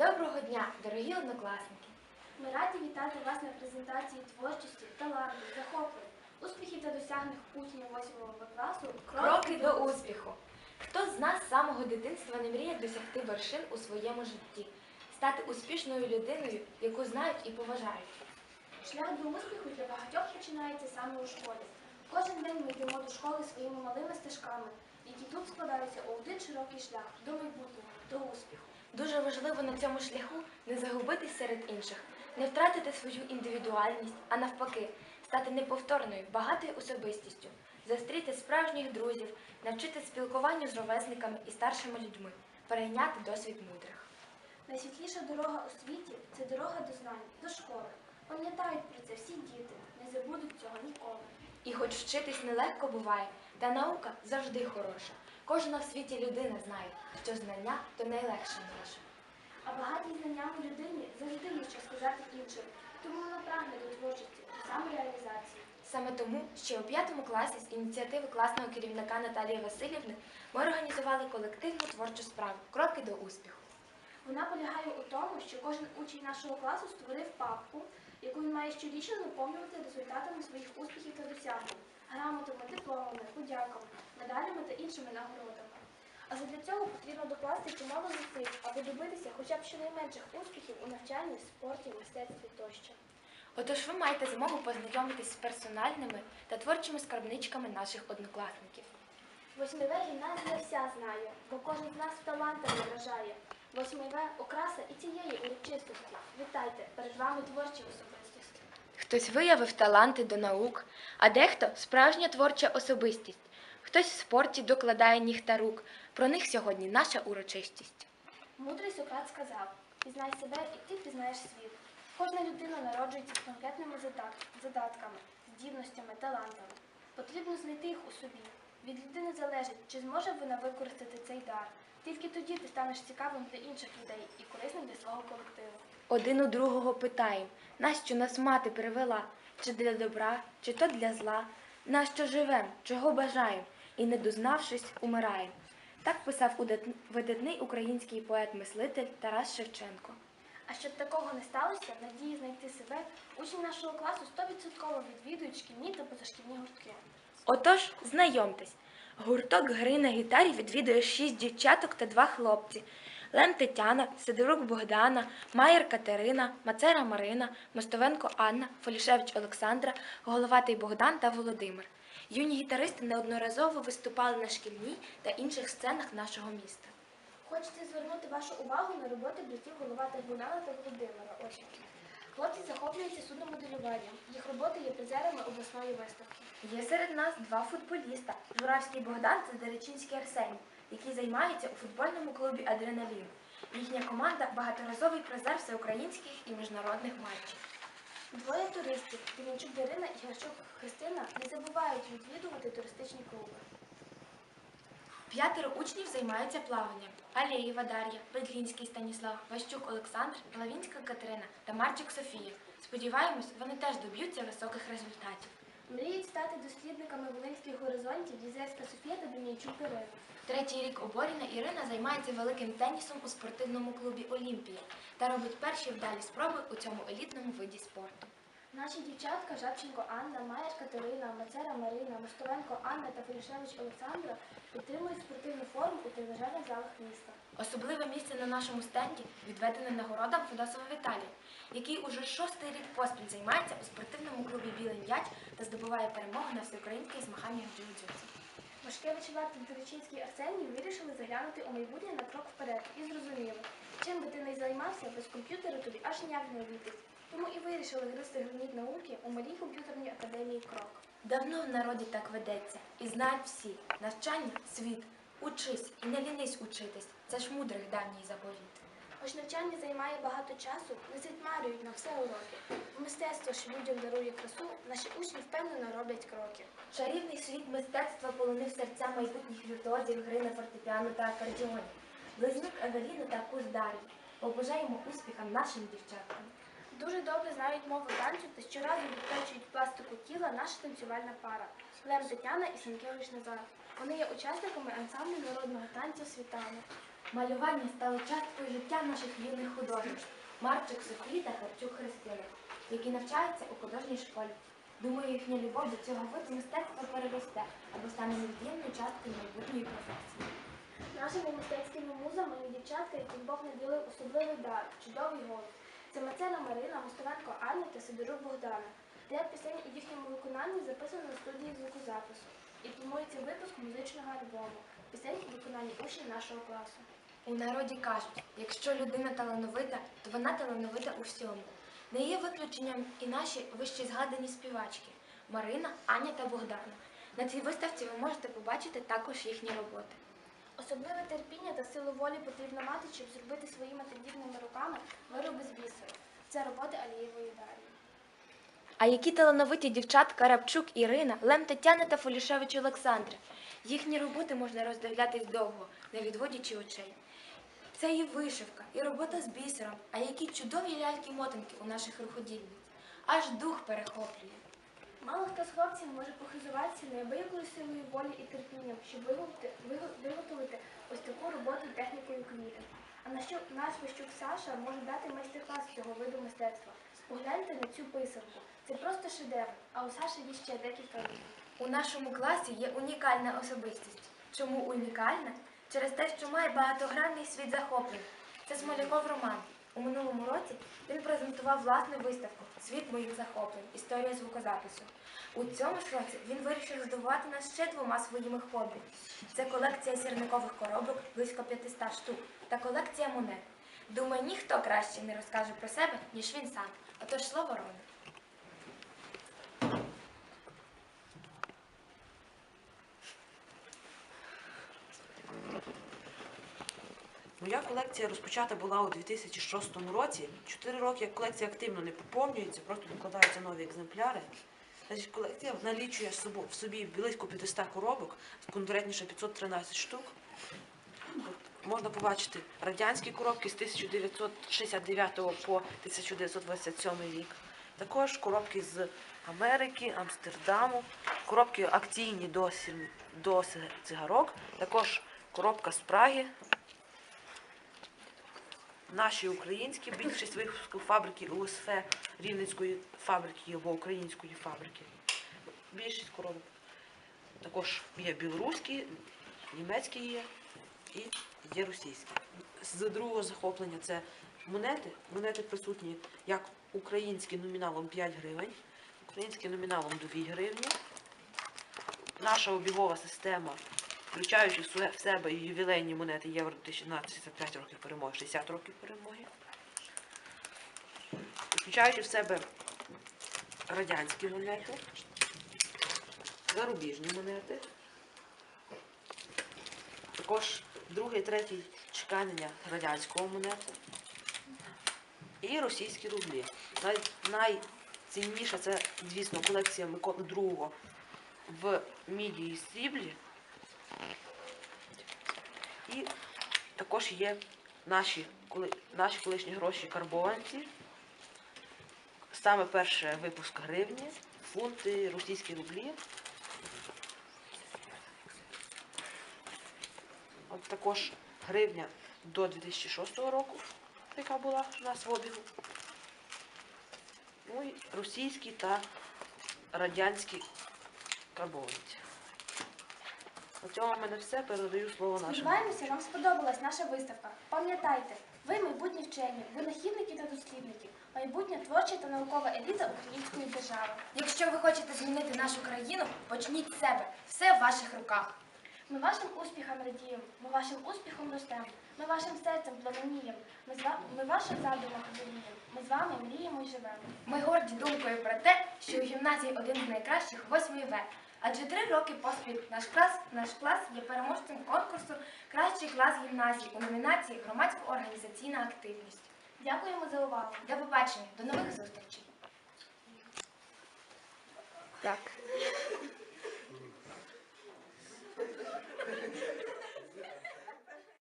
Доброго дня, дорогі однокласники! Ми раді вітати вас на презентації творчості, таланту, захоплень, успіхів та досягнень учнів 8 класу Кроки до успіху! Хто з нас з самого дитинства не мріє досягти вершин у своєму житті, стати успішною людиною, яку знають і поважають? Шлях до успіху для багатьох починається саме у школі. Кожен день ми йдемо до школи своїми малими стежками, які тут складаються у один широкий шлях до майбутнього, до успіху. Дуже важливо на цьому шляху не загубитись серед інших, не втратити свою індивідуальність, а навпаки, стати неповторною, багатою особистістю, зустріти справжніх друзів, навчити спілкуванню з ровесниками і старшими людьми, перейняти досвід мудрих. Найсвітліша дорога у світі це дорога до знань, до школи. Пам'ятають про це всі діти, не забудуть цього ніколи. І хоч вчитись нелегко буває, та наука завжди хороша. Кожна в світі людина знає, що знання то найлегша наша. А багатій знаннями людині завжди є що сказати іншим, тому вона прагне до творчості, до самореалізації. Саме тому ще у п'ятому класі з ініціативи класного керівника Наталії Васильівни ми організували колективну творчу справу Кроки до успіху. Вона полягає у тому, що кожен учень нашого класу створив папку, яку він має щорічно наповнювати результатами своїх успіхів та досягнень, грамотами, дипломами, подяками, медалями та іншими нагородами. А для цього потрібно докласти чимало зусиль, аби добитися хоча б щонайменших успіхів у навчанні, спорті, мистецтві тощо. Отож ви маєте змогу познайомитись з персональними та творчими скарбничками наших однокласників. Восьмиве гімназія вся знає, бо кожен з нас талантами вражає. Восьмиве окраса і цієї урочистості. Вітайте, перед вами творчі особистості. Хтось виявив таланти до наук, а дехто справжня творча особистість. Хтось в спорті докладає ніг та рук. Про них сьогодні наша урочистість. Мудрий Сократ сказав: пізнай себе, і ти пізнаєш світ. Кожна людина народжується з конкретними задатками, здібностями, талантами. Потрібно знайти їх у собі. Від людини залежить, чи зможе вона використати цей дар. Тільки тоді ти станеш цікавим для інших людей і корисним для свого колективу. Один у другого питаєм, нащо нас мати привела, чи для добра, чи то для зла, нащо живем, чого бажаєм, і, не дознавшись, умираєм. Так писав видатний український поет-мислитель Тарас Шевченко. А щоб такого не сталося, надії знайти себе, учні нашого класу 100% відвідують шкільні та позашкільні гуртки. Отож, знайомтесь, гурток гри на гітарі відвідує шість дівчаток та два хлопці. Лем Тетяна, Сидорук Богдана, Майер Катерина, Мацера Марина, Мостовенко Анна, Фолішевич Олександра, Головатий Богдан та Володимир. Юні гітаристи неодноразово виступали на шкільній та інших сценах нашого міста. Хочеться звернути вашу увагу на роботи братів Головата Богдана та Володимира. Ось. Хлопці захоплюються судномоделюванням. Їх роботи є призерами обласної виставки. Є серед нас два футболіста Журавський Богдан та Деречинський Арсеній, які займаються у футбольному клубі Адреналін. Їхня команда багаторазовий призер всеукраїнських і міжнародних матчів. Двоє туристів Демінчук Дарина і Герчук Христина не забувають відвідувати туристичні клуби. П'ятеро учнів займаються плаванням. Алєєва Дар'я, Бедлінський Станіслав, Ващук Олександр, Лавінська Катерина та Марчик Софія. Сподіваємось, вони теж доб'ються високих результатів. Мріють стати дослідниками волинських горизонтів Лізерська Софія та Демінчук Ірина. Третій рік оборіна Ірина займається великим тенісом у спортивному клубі Олімпія та робить перші вдалі спроби у цьому елітному виді спорту. Наші дівчатка Жабченко Анна, Майер Катерина, Мацера Марина, Мостовенко Анна та Полішевич Олександра підтримують спортивну форму у тренажерних залах міста. Особливе місце на нашому стенді відведене нагородам Федосова Віталія, який уже шостий рік поспіль займається у спортивному клубі Білий м'яч та здобуває перемогу на всеукраїнських змаганнях джиу-джитсу. Машкевич Варт та Доречинський Арсеній вирішили заглянути у майбутнє на крок вперед і зрозуміли, чим би ти не займався, без комп'ютера тобі аж ніяк не обійтись. Тому і вирішили гристи граніт науки у малій комп'ютерній академії Крок. Давно в народі так ведеться, і знають всі навчання світ. Учись і не лінись учитись. Це ж мудрих давній заповіт. Хоч навчання займає багато часу, не затьмарюють на все уроки. Мистецтво, що людям дарує красу, наші учні впевнено роблять кроки. Чарівний світ мистецтва полонив серця майбутніх віртуозів гри на фортепіано та акордіоні. Близнюк Евеліни та Куз Дар'ї. Побажаємо успіхам нашим дівчаткам. Дуже добре знають мову танцю та щоразу відточують пластику тіла наша танцювальна пара Лем Тетяна і Сенкевич Назар. Вони є учасниками ансамблю народного танцю світанок. Малювання стало часткою життя наших юних художників Марчик Софії та Харчук Христини, які навчаються у художній школі. Думаю, їхня любов до цього виду мистецтва переросте або стане невід'ємною часткою майбутньої професії. Нашими мистецькими музами є дівчатка, яким Бог наділив особливий дар, чудовий голос. Це Мацена Марина, Мостовенко Анна та Сидорук Богдана. Ряд пісень у їхньому виконанні записано на студії звукозапису. І планується випуск музичного альбому. Пісень у виконанні учнів нашого класу. У народі кажуть, якщо людина талановита, то вона талановита у всьому. Не є виключенням і наші вище згадані співачки Марина, Аня та Богдана. На цій виставці ви можете побачити також їхні роботи. Особливе терпіння та силу волі потрібно мати, щоб зробити своїми тендітними руками вироби з бісеру. Це роботи Алієвої Дар'ї. А які талановиті дівчатка Рабчук Ірина, Лем Тетяна та Фолішевич Олександра. Їхні роботи можна роздивлятись довго, не відводячи очей. Це і вишивка, і робота з бісером, а які чудові ляльки-мотанки у наших рукодільниць. Аж дух перехоплює. Мало хто з хлопців може похизуватися неабиякою силою волі і терпінням, щоб виготовити, ось таку роботу технікою квітів. А на що наш Вищук Саша може дати майстер-клас цього виду мистецтва. Погляньте на цю писанку. Це просто шедевр, а у Саші є ще декілька років. У нашому класі є унікальна особистість. Чому унікальна? Через те, що має багатогранний світ захоплень. Це Смоляков Роман. У минулому році він презентував власну виставку Світ моїх захоплень. Історія звукозапису. У цьому ж році він вирішив здивувати нас ще двома своїми хобі. Це колекція сірникових коробок близько 500 штук та колекція монет. Думаю, ніхто краще не розкаже про себе, ніж він сам. Отож слово Роми. Моя колекція розпочата була у 2006 році. Чотири роки як колекція активно не поповнюється, просто викладаються нові екземпляри. Значить, колекція налічує в собі близько 500 коробок, конкретніше 513 штук. От можна побачити радянські коробки з 1969 по 1927 рік. Також коробки з Америки, Амстердаму, коробки акційні до, до цигарок, також коробка з Праги, наші українські, більшість випуску фабрики УСФ Рівненської фабрики або української фабрики. Більшість коробок. Також є білоруські, німецькі є і є російські. З другого захоплення це монети. Монети присутні як українські номіналом 5 гривень, українські номіналом 2 гривні. Наша обігова система включаючи в себе ювілейні монети Євро 2012, 65 років перемоги, 60 років перемоги. Включаючи в себе радянські монети, зарубіжні монети. Також другий, третій чекання радянського монети. І російські рублі. Най, найцінніша це, звісно, колекція Миколи II в міді і сріблі. І також є наші, коли, наші колишні гроші карбованці. Саме перший випуск гривні, фунти, російські рублі. От також гривня до 2006 року, яка була у нас в обігу. Ну і російські та радянські карбованці. На цьому мене все. Передаю слово нашим. Сподіваємося, вам сподобалась наша виставка. Пам'ятайте, ви майбутні вчені, винахідники та дослідники, майбутня творча та наукова еліта української держави. Якщо ви хочете змінити нашу країну, почніть з себе. Все в ваших руках. Ми вашим успіхам радіємо, ми вашим успіхом ростемо, ми вашим серцем пламеніємо, ми, ва- ми вашим задумах воліємо, ми з вами мріємо і живемо. Ми горді думкою про те, що у гімназії один з найкращих 8 В. Адже три роки поспіль наш клас, наш клас є переможцем конкурсу Кращий клас гімназії у номінації Громадсько-організаційна активність. Дякуємо за увагу. До побачення, до нових зустрічей. Так.